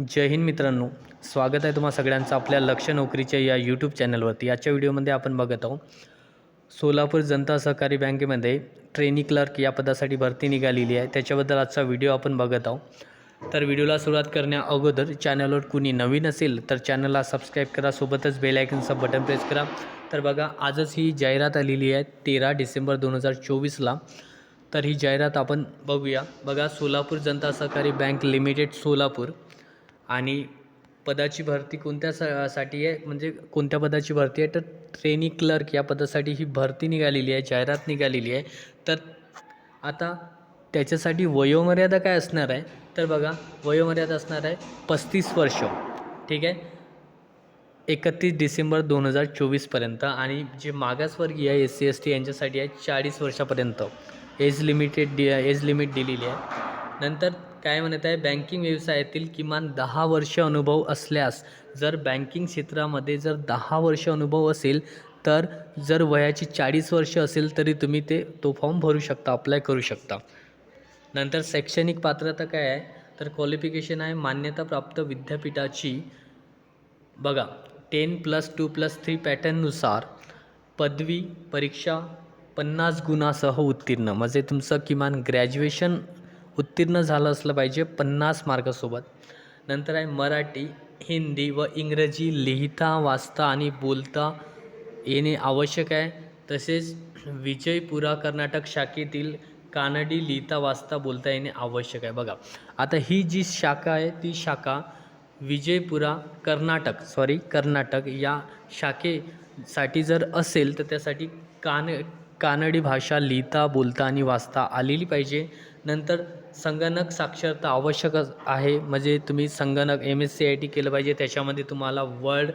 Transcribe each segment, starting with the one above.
जय हिंद मित्रांनो. स्वागत आहे तुम्हा सगळ्यांचं आपल्या लक्ष नोकरीच्या या यूट्यूब चॅनलवरती आजच्या व्हिडिओमध्ये आपण बघत आहोत. सोलापूर जनता सहकारी बँकेमध्ये ट्रेनी क्लर्क या पदासाठी भरती निघालेली आहे. त्याच्याबद्दल आजचा व्हिडिओ आपण बघत आहोत. तर व्हिडिओला सुरुवात करण्या अगोदर चॅनलवर कुणी नवीन असेल तर चॅनलला सबस्क्राईब करा. सोबतच बेलायकनचं बटन प्रेस करा. तर बघा आजच ही जाहिरात आलेली आहे तेरा डिसेंबर दोन हजार चोवीसला. तर ही जाहिरात आपण बघूया. बघा सोलापूर जनता सहकारी बँक लिमिटेड सोलापूर. आणि पदाची भरती कोणत्या सा साठी आहे? म्हणजे कोणत्या पदाची भरती आहे? तर ट्रेनी क्लर्क या पदासाठी ही भरती निघालेली आहे जाहिरात निघालेली आहे. तर आता त्याच्यासाठी वयोमर्यादा काय असणार आहे? तर बघा वयोमर्यादा असणार आहे पस्तीस वर्ष. ठीक आहे? एकतीस डिसेंबर दोन हजार चोवीसपर्यंत आणि जे मागासवर्गीय आहे एस सी एस टी यांच्यासाठी आहे चाळीस वर्षापर्यंत. Age limited the age limit दिलेली आहे. नंतर काय म्हणत आहे बँकिंग व्यवसायातील किमान दहा वर्ष अनुभव असल्यास जर बँकिंग क्षेत्रामध्ये जर दहा वर्ष अनुभव असेल तर जर वयाची चाळीस वर्ष असेल तरी तुम्ही ते तो फॉर्म भरू शकता अप्लाय करू शकता. नंतर शैक्षणिक पात्रता काय आहे तर क्वालिफिकेशन आहे मान्यताप्राप्त विद्यापीठाची. बघा ten plus two plus three पॅटर्ननुसार पदवी परीक्षा पन्नास गुणासह उत्तीर्ण. म्हणजे तुमचं किमान ग्रॅज्युएशन उत्तीर्ण झालं असलं पाहिजे पन्नास मार्कासोबत नंतर आहे मराठी हिंदी व इंग्रजी लिहिता वाचता आणि बोलता येणे आवश्यक आहे. तसेच विजयपुरा कर्नाटक शाखेतील कानडी लिहिता वाचता बोलता येणे आवश्यक आहे. बघा आता ही जी शाखा आहे ती शाखा विजयपुरा कर्नाटक सॉरी कर्नाटक या शाखेसाठी जर असेल तर त्यासाठी कान कानडी भाषा लिहिता बोलता आणि वाचता आलेली पाहिजे. नंतर संगणक साक्षरता आवश्यकच आहे. म्हणजे तुम्ही संगणक M S C I T केलं पाहिजे. त्याच्यामध्ये तुम्हाला वर्ड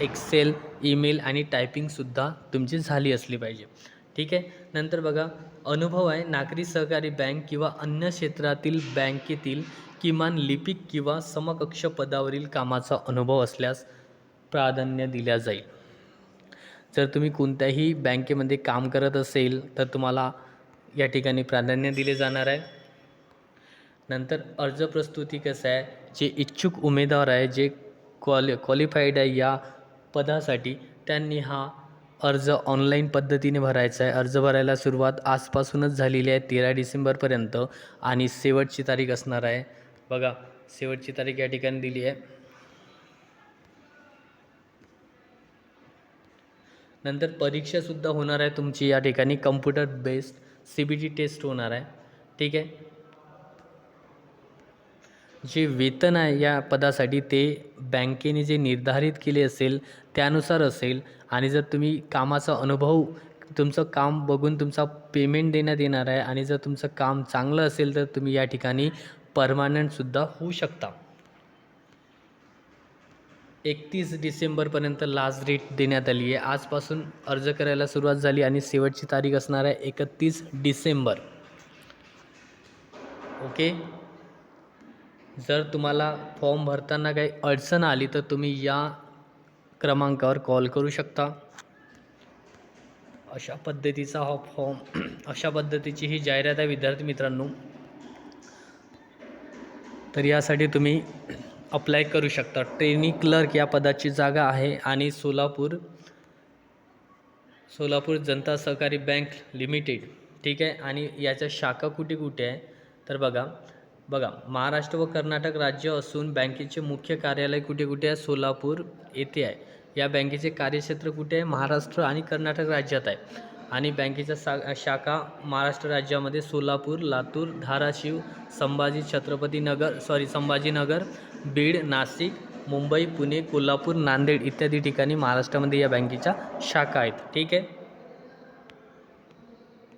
एक्सेल ईमेल आणि टायपिंगसुद्धा तुमची झाली असली पाहिजे. ठीक आहे? नंतर बघा अनुभव आहे. नागरी सहकारी बँक किंवा अन्य क्षेत्रातील बँकेतील किमान लिपिक किंवा समकक्ष पदावरील कामाचा अनुभव असल्यास प्राधान्य दिल्या जाईल. जर तुम्ही कोणत्याही बँकेमध्ये काम करत असेल तर तुम्हाला या ठिकाणी प्राधान्य दिले जाणार आहे. नंतर अर्ज प्रस्तुती कसं आहे जे इच्छुक उमेदवार आहे जे क्वालि क्वालिफाईड आहे या पदासाठी त्यांनी हा अर्ज ऑनलाईन पद्धतीने भरायचा आहे. अर्ज भरायला सुरुवात आजपासूनच झालेली आहे तेरा डिसेंबरपर्यंत आणि शेवटची तारीख असणार आहे. बघा शेवटची तारीख या ठिकाणी दिली आहे. नंतर परीक्षासुद्धा होणार आहे तुमची या ठिकाणी. Computer based C B T test होणार आहे. ठीक आहे? जे वेतन आहे या पदासाठी ते बँकेने जे निर्धारित केले असेल त्यानुसार असेल. आणि जर तुम्ही कामाचा अनुभव तुमचं काम बघून तुमचा पेमेंट देण्यात येणार आहे आणि जर तुमचं काम चांगलं असेल तर तुम्ही या ठिकाणी परमानंटसुद्धा होऊ शकता. एकतीस डिसेंबरपर्यंत लास्ट डेट देण्यात आली आहे. आजपासून अर्ज करायला सुरुवात झाली आणि शेवटची तारीख असणार आहे एकतीस डिसेंबर. ओके? जर तुम्हाला फॉर्म भरताना काही अडचण आली तर तुम्ही या क्रमांकावर कॉल करू शकता. अशा पद्धतीचा हा फॉर्म अशा पद्धतीची ही जाहिरात आहे विद्यार्थी मित्रांनो. तर यासाठी तुम्ही अप्लाय करू शकता. ट्रेनी क्लर्क या पदाची जागा आहे आणि सोलापूर सोलापूर जनता सहकारी बँक लिमिटेड ठीक आहे? आणि याच्या शाखा कुठे कुठे आहे? तर बघा बघा महाराष्ट्र व कर्नाटक राज्य असून बँकेचे मुख्य कार्यालय कुठे कुठे आहे? सोलापूर येथे आहे. या बँकेचे कार्यक्षेत्र कुठे आहे? महाराष्ट्र आणि कर्नाटक राज्यात आहे. आणि बँकेच्या सा शाखा महाराष्ट्र राज्यामध्ये सोलापूर लातूर धाराशिव संभाजी छत्रपतीनगर सॉरी संभाजीनगर बीड नाशिक मुंबई पुणे कोल्हापूर नांदेड इत्यादी ठिकाणी महाराष्ट्रामध्ये या बँकेच्या शाखा आहेत. ठीक आहे?